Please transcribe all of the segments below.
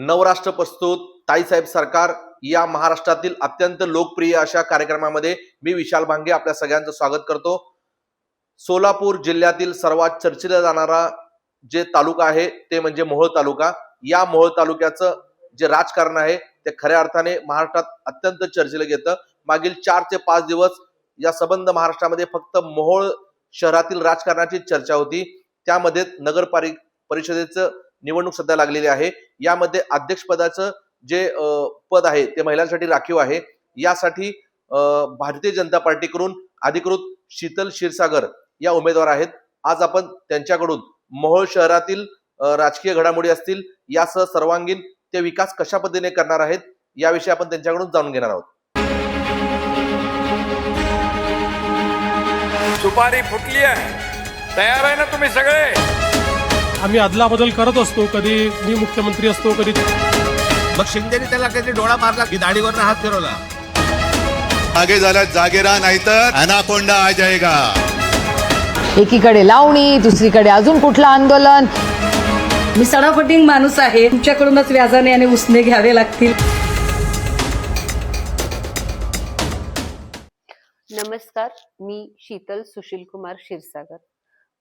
नवराष्ट्र प्रस्तुत ताईसाहेब सरकार या महाराष्ट्रातील अत्यंत लोकप्रिय अशा कार्यक्रमामध्ये मी विशाल भांगे आपल्या सगळ्यांचं स्वागत करतो. सोलापूर जिल्ह्यातील सर्वात चर्चिला जाणारा जे तालुका आहे ते म्हणजे मोहोळ तालुका. या मोहोळ तालुक्याचं जे राजकारण आहे ते खऱ्या अर्थाने महाराष्ट्रात अत्यंत चर्चेला घेतं. मागील चार ते पाच दिवस या संबंध महाराष्ट्रामध्ये फक्त मोहोळ शहरातील राजकारणाची चर्चा होती. त्यामध्ये नगरपालिक परिषदेचं निवडणूक सध्या लागलेली आहे. यामध्ये अध्यक्षपदाचं जे पद आहे ते महिलांसाठी राखीव आहे. यासाठी भारतीय जनता पार्टीकडून अधिकृत शीतल क्षीरसागर या उमेदवार आहेत. आज आपण त्यांच्याकडून मोहोळ शहरातील राजकीय घडामोडी असतील यासह सर्वांगीण ते विकास कशा पद्धतीने करणार आहेत याविषयी आपण त्यांच्याकडून जाणून घेणार आहोत. सुपारी फुटली आहे. तयार आहे ना तुम्ही सगळे? आम्ही अदलाबदल करत असतो कधी मी मुख्यमंत्री असतो कधी मग शिंदेने त्याला कधी डोळा मारला की दाढीवरनं हात फिरवला. आगे झाला जागे राहा नाहीतर अनाकोंडा आ जाएगा एकीकडे लावणी दुसरीकडे अजून कुठलं आंदोलन? मी सडाफटिंग माणूस आहे. तुमच्याकडूनच व्याजाने आणि उसने घ्यावे लागतील. नमस्कार मी शीतल सुशील कुमार क्षीरसागर.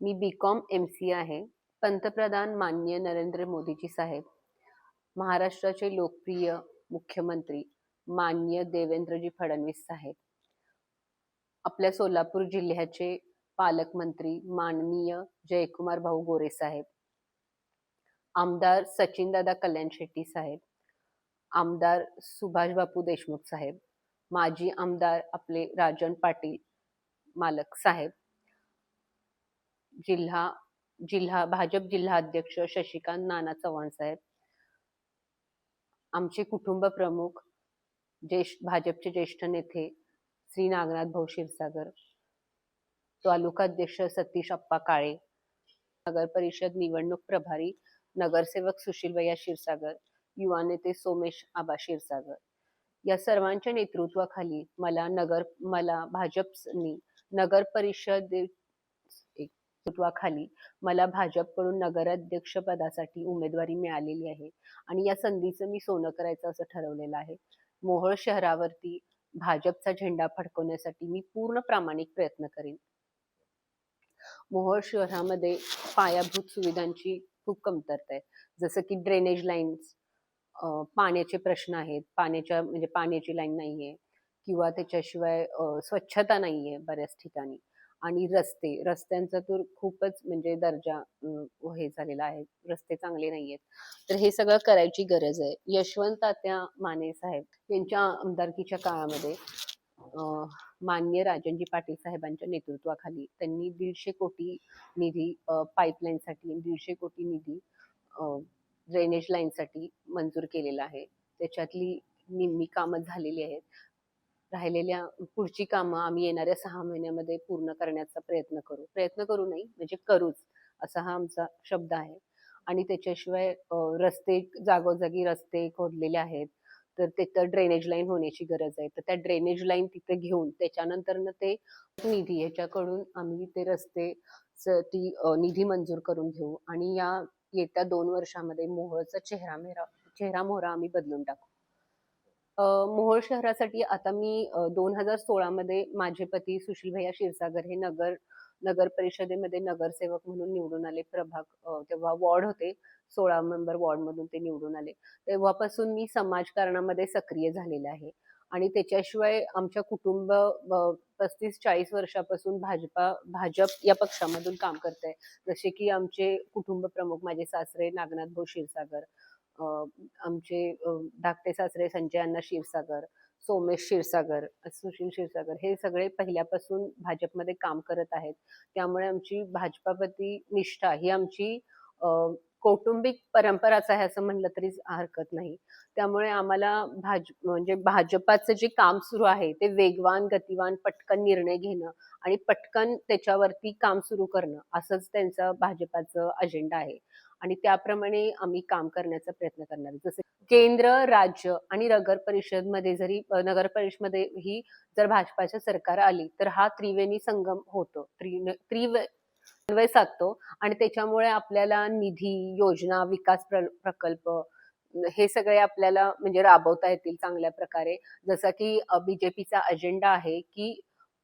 मी बी कॉम एम सी आहे. पंतप्रधान मान्य नरेंद्र मोदीजी साहेब महाराष्ट्राचे लोकप्रिय मुख्यमंत्री माननीय देवेंद्रजी फडणवीस साहेब आपल्या सोलापूर जिल्ह्याचे पालकमंत्री माननीय जयकुमार भाऊ गोरे साहेब आमदार सचिनदादा कल्याण शेट्टी साहेब आमदार सुभाष बापू देशमुख साहेब माजी आमदार आपले राजन पाटील मालक साहेब जिल्हा जिल्हा भाजप जिल्हा अध्यक्ष शशिकांत नाना चव्हाण साहेब. आमचे कुटुंब प्रमुख ज्येष्ठ भाजपचे ज्येष्ठ नेते श्री नागनाथ भाऊ क्षीरसागर तालुका अध्यक्ष सतीश अप्पा काळे नगर परिषद निवडणूक प्रभारी नगरसेवक सुशील भैया क्षीरसागर युवा नेते सोमेश आबा क्षीरसागर. या सर्वांच्या नेतृत्वाखाली मला नगर मला भाजपनी नगर परिषद नेतृत्वाखाली मला भाजपकडून नगराध्यक्ष पदासाठी उमेदवारी मिळालेली आहे आणि या संधीचं मी सोनं करायचं असं ठरवलेलं आहे. मोहोळ शहरावरती भाजपचा झेंडा फडकवण्यासाठी मी पूर्ण प्रामाणिक प्रयत्न करेन. मोहोळ शहरामध्ये पायाभूत सुविधांची खूप कमतरता आहे. जसं की ड्रेनेज लाईन्स पाण्याचे प्रश्न आहेत. पाण्याच्या म्हणजे पाण्याची लाईन नाहीये किंवा त्याच्याशिवाय स्वच्छता नाहीये बऱ्याच ठिकाणी. आणि रस्ते. रस्त्यांचा तर खूपच म्हणजे दर्जा हे झालेला आहे. रस्ते चांगले नाहीयेत. तर हे सगळं करायची गरज आहे. यशवंत तात्या माने साहेब यांच्या आमदारकीच्या काळामध्ये मान्य राजनजी पाटील साहेबांच्या नेतृत्वाखाली त्यांनी दीडशे कोटी निधी पाईपलाईनसाठी दीडशे कोटी निधी ड्रेनेज लाईनसाठी मंजूर केलेला आहे. त्याच्यातली निम्मी कामं झालेली आहेत. राहिलेल्या पुढची कामं आम्ही येणाऱ्या सहा महिन्यामध्ये पूर्ण करण्याचा प्रयत्न करू. प्रयत्न करू नाही म्हणजे करूच असा हा आमचा शब्द आहे. आणि त्याच्याशिवाय रस्ते जागोजागी रस्ते खोदलेले आहेत तर तिथं ड्रेनेज लाईन होण्याची गरज आहे. तर त्या ड्रेनेज लाईन तिथे घेऊन त्याच्यानंतरनं ते निधी ह्याच्याकडून आम्ही ते रस्ते च- ती निधी मंजूर करून घेऊ. आणि या येत्या दोन वर्षामध्ये मोहळचा चेहरा मेहरा चेहरा मोहरा आम्ही बदलून टाकू. मोहोळ शहरासाठी आता मी दोन हजार सोळामध्ये माझे पती सुशील भैया क्षीरसागर हे नगर नगर परिषदेमध्ये नगरसेवक म्हणून निवडून आले. प्रभाग तेव्हा वॉर्ड होते. सोळा मेंबर वॉर्ड मधून ते निवडून आले. तेव्हापासून मी समाजकारणामध्ये सक्रिय झालेले आहे. आणि त्याच्याशिवाय आमच्या कुटुंब पस्तीस चाळीस वर्षापासून भाजपा भाजप या पक्षामधून काम करत आहे जसे की आमचे कुटुंब प्रमुख माझे सासरे नागनाथ भाऊ क्षीरसागर आमचे धाकटे सासरे संजय अण्णा क्षीरसागर सोमेश क्षीरसागर सुशील क्षीरसागर हे सगळे पहिल्यापासून भाजपमध्ये काम करत आहेत. त्यामुळे आमची भाजपाप्रती निष्ठा ही आमची कौटुंबिक परंपराच आहे असं म्हणलं तरी हरकत नाही. त्यामुळे आम्हाला भाज म्हणजे भाजपाचं जे काम सुरू आहे ते वेगवान गतिवान पटकन निर्णय घेणं आणि पटकन त्याच्यावरती काम सुरू करणं असंच त्यांचं भाजपाचं अजेंडा आहे. आणि त्याप्रमाणे आम्ही काम करण्याचा प्रयत्न करणार. जसे केंद्र राज्य आणि नगर परिषदमध्ये जरी नगर परिषदमध्ये ही जर भाजपाचे सरकार आली तर हा त्रिवेणी संगम होतो. त्रि त्रिवे साधतो. आणि त्याच्यामुळे आपल्याला निधी योजना विकास प्रकल्प हे सगळे आपल्याला म्हणजे राबवता येतील चांगल्या प्रकारे. जसं की बीजेपीचा अजेंडा आहे की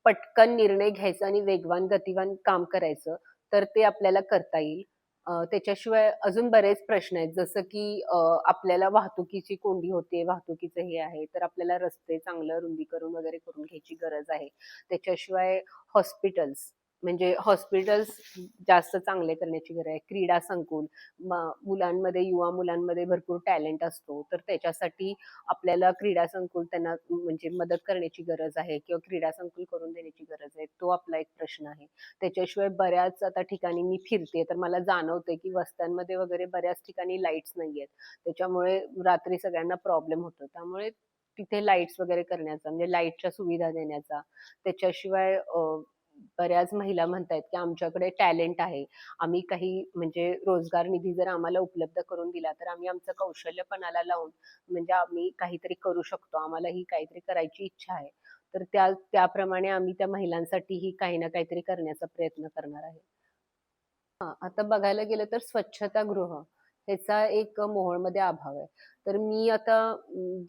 पटकन निर्णय घ्यायचा आणि वेगवान गतिवान काम करायचं तर ते आपल्याला करता येईल. त्याच्याशिवाय अजून बरेच प्रश्न आहेत. जसं की आपल्याला वाहतुकीची कोंडी होते वाहतुकीचं हे आहे तर आपल्याला रस्ते चांगलं रुंदीकरण वगैरे करून घ्यायची गरज आहे. त्याच्याशिवाय हॉस्पिटल्स म्हणजे हॉस्पिटल्स जास्त चांगले करण्याची गरज आहे. क्रीडा संकुल मुलांमध्ये युवा मुलांमध्ये भरपूर टॅलेंट असतो. तर त्याच्यासाठी आपल्याला क्रीडा संकुल त्यांना म्हणजे मदत करण्याची गरज आहे किंवा क्रीडा संकुल करून देण्याची गरज आहे तो आपला एक प्रश्न आहे. त्याच्याशिवाय बऱ्याच आता ठिकाणी मी फिरते तर मला जाणवते की वस्त्यांमध्ये वगैरे बऱ्याच ठिकाणी लाईट्स नाही आहेत. त्याच्यामुळे रात्री सगळ्यांना प्रॉब्लेम होतो. त्यामुळे तिथे लाईट्स वगैरे करण्याचा म्हणजे लाईटच्या सुविधा देण्याचा त्याच्याशिवाय बऱ्याच महिला म्हणतायत की आमच्याकडे टॅलेंट आहे. आम्ही काही म्हणजे रोजगार निधी जर आम्हाला उपलब्ध करून दिला तर आम्ही आमचं कौशल्यपणाला लावून म्हणजे आम्ही काहीतरी करू शकतो. आम्हाला ही काहीतरी करायची इच्छा आहे. तर त्या त्याप्रमाणे आम्ही त्या महिलांसाठीही काही ना काहीतरी करण्याचा प्रयत्न करणार आहे. आता बघायला गेलं तर स्वच्छतागृह. ह्याचा एक मोहोळमध्ये अभाव आहे. तर मी आता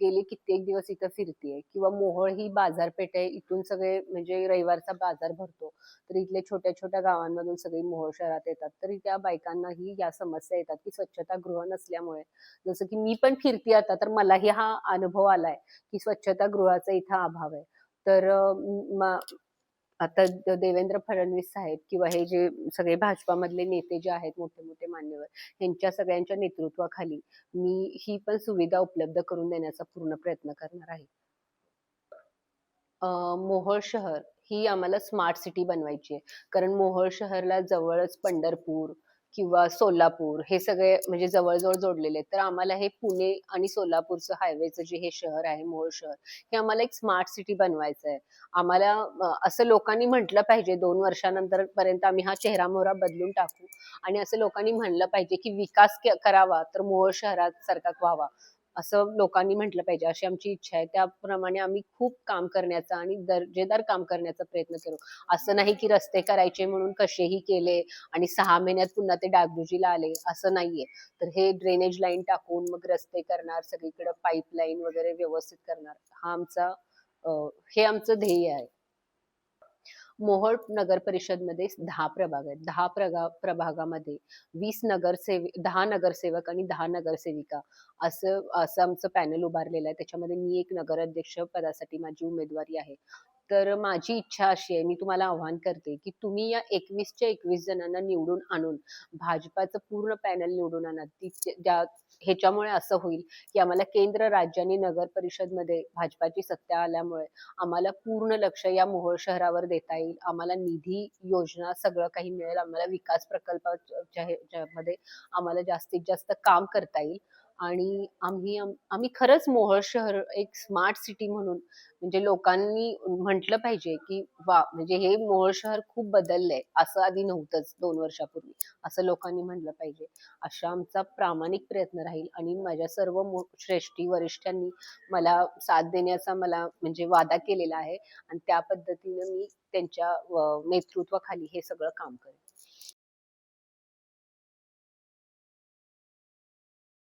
गेले कित्येक दिवस इथं फिरतेय किंवा मोहोळ ही बाजारपेठ आहे इथून सगळे म्हणजे रविवारचा बाजार भरतो तर इथले छोट्या छोट्या गावांमधून सगळी मोहोळ शहरात येतात. तरी त्या बायकांनाही या समस्या येतात की स्वच्छतागृह नसल्यामुळे. जसं की मी पण फिरते आता तर मलाही हा अनुभव आलाय की स्वच्छतागृहाचा इथं अभाव आहे. तर आता देवेंद्र फडणवीस साहेब किंवा हे जे सगळे भाजपामधले नेते जे आहेत मोठे मोठे मान्यवर यांच्या सगळ्यांच्या नेतृत्वाखाली मी ही पण सुविधा उपलब्ध करून देण्याचा पूर्ण प्रयत्न करणार आहे. अं, मोहोळ शहर ही आम्हाला स्मार्ट सिटी बनवायची आहे. कारण मोहोळ शहरला जवळच पंढरपूर किंवा सोलापूर हे सगळे म्हणजे जवळजवळ जोडलेले आहेत. तर आम्हाला हे पुणे आणि सोलापूरचं हायवेचं जे हे शहर आहे मोहोळ शहर हे आम्हाला एक स्मार्ट सिटी बनवायचं आहे. आम्हाला असं लोकांनी म्हटलं पाहिजे दोन वर्षानंतर पर्यंत आम्ही हा चेहरा मोहरा बदलून टाकू. आणि असं लोकांनी म्हणलं पाहिजे की विकास करावा तर मोहोळ शहरात सारखा व्हावा. असं लोकांनी म्हटलं पाहिजे अशी आमची इच्छा आहे. त्याप्रमाणे आम्ही खूप काम करण्याचा आणि दर्जेदार काम करण्याचा प्रयत्न करू. असं नाही की रस्ते करायचे म्हणून कसेही केले आणि सहा महिन्यात पुन्हा ते डागडुजीला आले असं नाहीये. तर हे ड्रेनेज लाईन टाकून मग रस्ते करणार सगळीकडे पाईपलाईन वगैरे व्यवस्थित करणार हा आमचा हे आमचं ध्येय आहे. मोहोळ नगर परिषदमध्ये दहा प्रभाग आहेत. दहा प्रगा प्रभागामध्ये वीस नगरसेव दहा नगरसेवक आणि दहा नगरसेविका. असं असं आमचं पॅनल उभारलेलं आहे. त्याच्यामध्ये मी एक नगराध्यक्ष पदासाठी माझी उमेदवारी आहे. तर माझी इच्छा अशी आहे मी तुम्हाला आव्हान करते की तुम्ही या एकवीसच्या एकवीस जणांना निवडून आणून भाजपाचं पूर्ण पॅनल निवडून आणा. ती ज्या ह्याच्यामुळे असं होईल की आम्हाला केंद्र राज्य आणि नगर परिषदमध्ये भाजपाची सत्ता आल्यामुळे आम्हाला पूर्ण लक्ष या मोहोळ शहरावर देता येईल. आम्हाला निधी योजना सगळं काही मिळेल. आम्हाला विकास प्रकल्पाच्या ह्याच्यामध्ये आम्हाला जास्तीत जास्त काम करता येईल. आणि आम्ही आम- आम्ही खरंच मोहोळ शहर एक स्मार्ट सिटी म्हणून म्हणजे लोकांनी म्हटलं पाहिजे की वा म्हणजे हे मोहोळ शहर खूप बदललंय. असं आधी नव्हतंच दोन वर्षापूर्वी. असं लोकांनी म्हटलं पाहिजे. अशा आमचा प्रामाणिक प्रयत्न राहील आणि माझ्या सर्व मो- श्रेष्ठी वरिष्ठांनी मला साथ देण्याचा मला म्हणजे वादा केलेला आहे आणि त्या पद्धतीनं मी त्यांच्या नेतृत्वाखाली हे सगळं काम करेन.